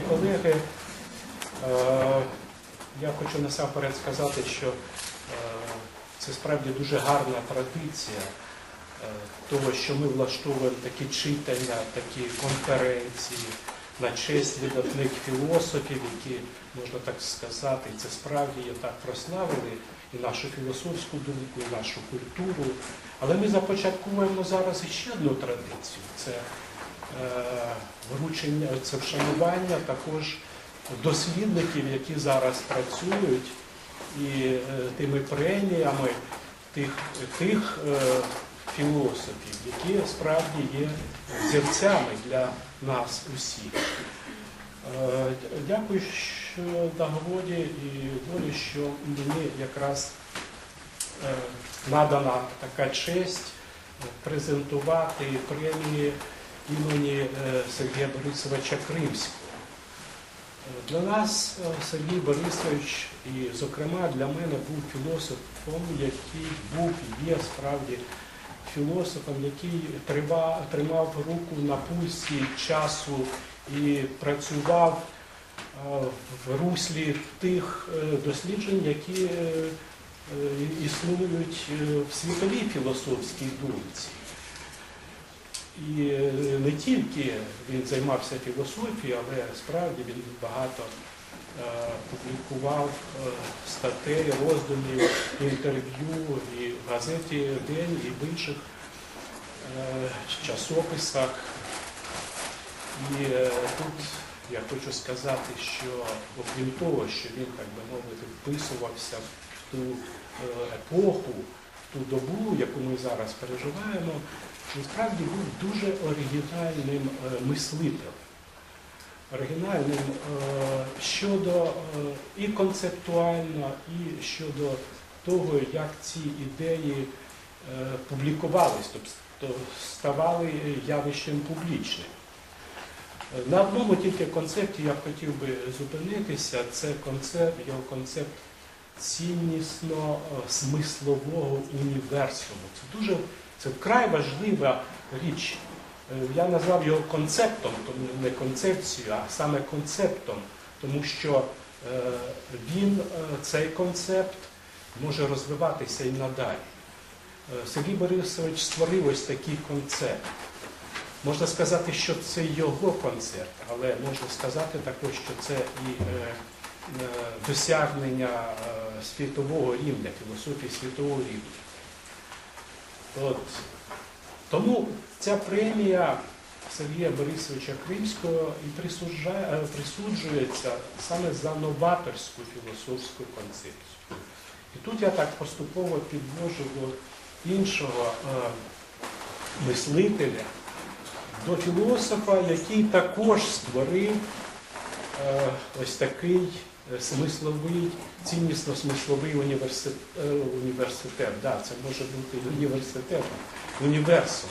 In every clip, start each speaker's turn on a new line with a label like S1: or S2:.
S1: Колеги, е, я хочу насамперед сказати, що е, це справді дуже гарна традиція е, того, що ми влаштовуємо такі читання, такі конференції на честь видатних філософів, які, можна так сказати, це справді є так прославили і нашу філософську думку, і нашу культуру. Але ми започатковуємо зараз іще одну традицію. Це вручення, це вшанування також дослідників, які зараз працюють, і е, тими преміями тих, тих е, філософів, які справді є зірцями для нас усіх. Е, Дякую, що нагоді і волі, що мені якраз е, надана така честь е, презентувати премії імені е, Сергія Борисовича Кримського. Е, Для нас е, Сергій Борисович і, зокрема, для мене був філософом, який був і є справді філософом, який трима- тримав руку на пульсі часу і працював в руслі тих досліджень, які існують в світовій філософській думці. І не тільки він займався філософією, але справді він багато е, публікував е, статей, роздумів, інтерв'ю і в газеті День, і в інших е, часописах. І тут я хочу сказати, що окрім того, що він, так би мовити, вписувався в ту епоху, ту добу, яку ми зараз переживаємо, насправді був дуже оригінальним е, мислителем. Оригінальним е, щодо е, і концептуально, і щодо того, як ці ідеї публікувались, тобто ставали явищем публічним. На одному тільки концепті я б хотів би зупинитися, це концепт, його концепт ціннісно е, смислового універсуму. Це дуже це вкрай важлива річ. Е, Я назвав його концептом, не концепцією, а саме концептом, тому що е, він, е, цей концепт, може розвиватися і надалі. Сергій Борисович створив ось такий концепт. Можна сказати, що це його концерт, але можна сказати також, що це і досягнення світового рівня, філософії світового рівня. От. Тому ця премія Сергія Борисовича Кримського і е, присуджується саме за новаторську філософську концепцію. І тут я так поступово підвожу до іншого е, мислителя, до філософа, який також створив е, ось такий е, смисловий, ціннісно-смисловий університет. університет. Да, це може бути університет, універсум.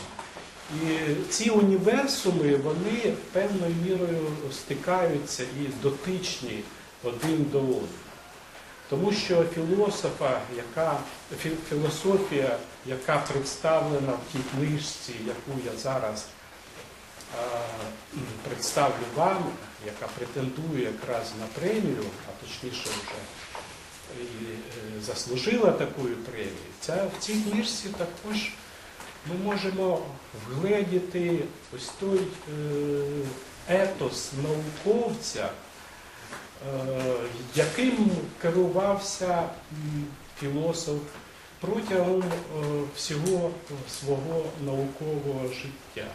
S1: І ці універсуми, вони певною мірою стикаються і дотичні один до одного. Тому що філософа, яка, фі- філософія, яка представлена в тій книжці, яку я зараз е, представлю вам, яка претендує якраз на премію, а точніше вже і е, заслужила таку премію, ця, в цій книжці також ми можемо вгледіти ось той е, етос науковця, е, яким керувався філософ протягом всього свого наукового життя.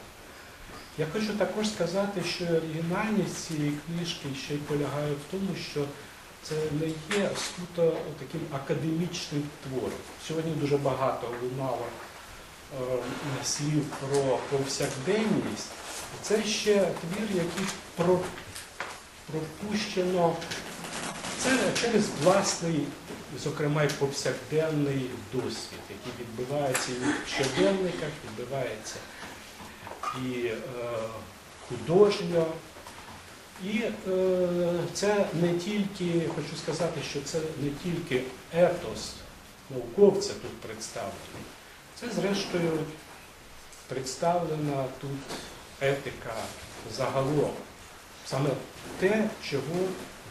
S1: Я хочу також сказати, що оригінальність цієї книжки ще й полягає в тому, що це не є суто таким академічним твором. Сьогодні дуже багато лунало е, слів про повсякденність. Це ще твір, який про, пропущено це через власний, зокрема, і повсякденний досвід, який відбувається і в щоденниках, відбувається і е, художньо. І е, це не тільки, хочу сказати, що це не тільки етос науковця тут представлений, це зрештою представлена тут етика загалом. саме те, чого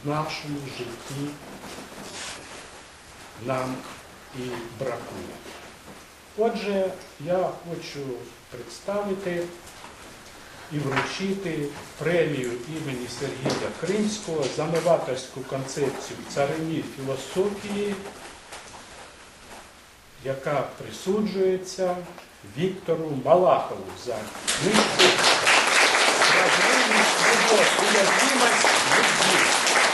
S1: в нашому житті нам і бракує. Отже, я хочу представити і вручити премію імені Сергія Кримського за новаторську концепцію царині філософії, яка присуджується Віктору Малахову за книжку «Вразливість, любов, уязвимость, любви».